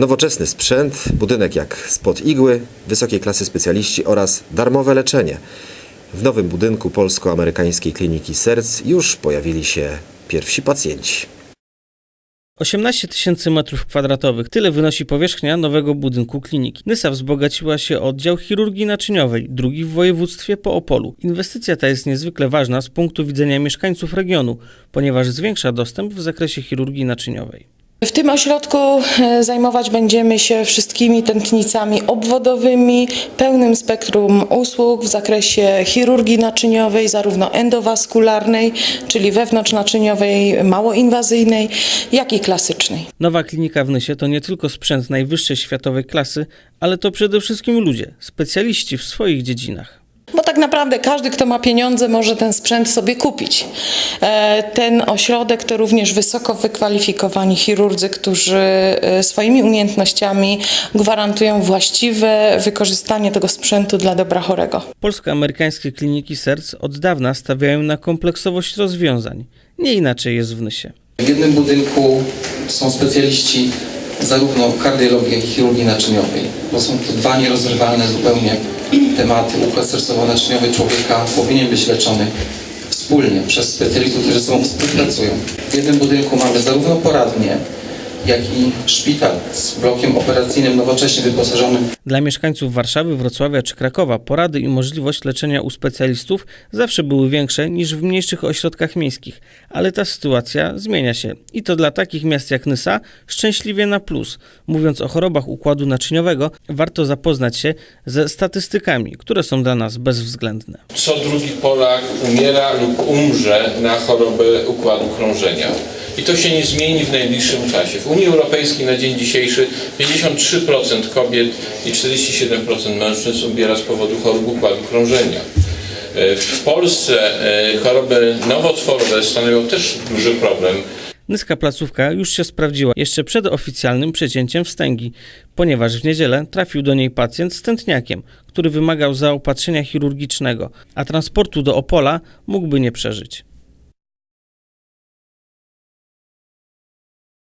Nowoczesny sprzęt, budynek jak spod igły, wysokiej klasy specjaliści oraz darmowe leczenie. W nowym budynku polsko-amerykańskiej kliniki serc już pojawili się pierwsi pacjenci. 18 tysięcy metrów kwadratowych. Tyle wynosi powierzchnia nowego budynku kliniki. Nysa wzbogaciła się oddział chirurgii naczyniowej, drugi w województwie po Opolu. Inwestycja ta jest niezwykle ważna z punktu widzenia mieszkańców regionu, ponieważ zwiększa dostęp w zakresie chirurgii naczyniowej. W tym ośrodku e, zajmować będziemy się wszystkimi tętnicami obwodowymi, pełnym spektrum usług w zakresie chirurgii naczyniowej, zarówno endowaskularnej, czyli wewnątrznaczyniowej, małoinwazyjnej, jak i klasycznej. Nowa klinika w Nysie to nie tylko sprzęt najwyższej światowej klasy, ale to przede wszystkim ludzie, specjaliści w swoich dziedzinach. Tak naprawdę każdy, kto ma pieniądze, może ten sprzęt sobie kupić. E, Ten ośrodek to również wysoko wykwalifikowani chirurdzy, którzy e, swoimi umiejętnościami gwarantują właściwe wykorzystanie tego sprzętu dla dobra chorego. Polsko-amerykańskie kliniki serc od dawna stawiają na kompleksowość rozwiązań. Nie inaczej jest w Nysie. W jednym budynku są specjaliści zarówno kardiologii, jak i chirurgii naczyniowej, bo są to dwa nierozerwalne zupełnie tematy. Układ sercowo-naczyniowy człowieka powinien być leczony wspólnie przez specjalistów, którzy ze sobą współpracują. W jednym budynku mamy zarówno poradnie, jak i szpital z blokiem operacyjnym nowocześnie wyposażonym Dla mieszkańców Warszawy, Wrocławia czy Krakowa porady i możliwość leczenia u specjalistów zawsze były większe niż w mniejszych ośrodkach miejskich, ale ta sytuacja zmienia się i to dla takich miast jak Nysa szczęśliwie na plus. Mówiąc o chorobach układu naczyniowego, warto zapoznać się ze statystykami, które są dla nas bezwzględne. co drugi Polak umiera lub umrze na chorobę układu krążenia. I to się nie zmieni w najbliższym czasie. W Unii Europejskiej na dzień dzisiejszy 53% kobiet i 47% mężczyzn umiera z powodu chorób układu krążenia. E, W Polsce e, choroby nowotworowe stanowią też duży problem. Nyska placówka już się sprawdziła jeszcze przed oficjalnym przecięciem wstęgi, ponieważ w niedzielę trafił do niej pacjent z tętniakiem, który wymagał zaopatrzenia chirurgicznego, a transportu do Opola mógłby nie przeżyć.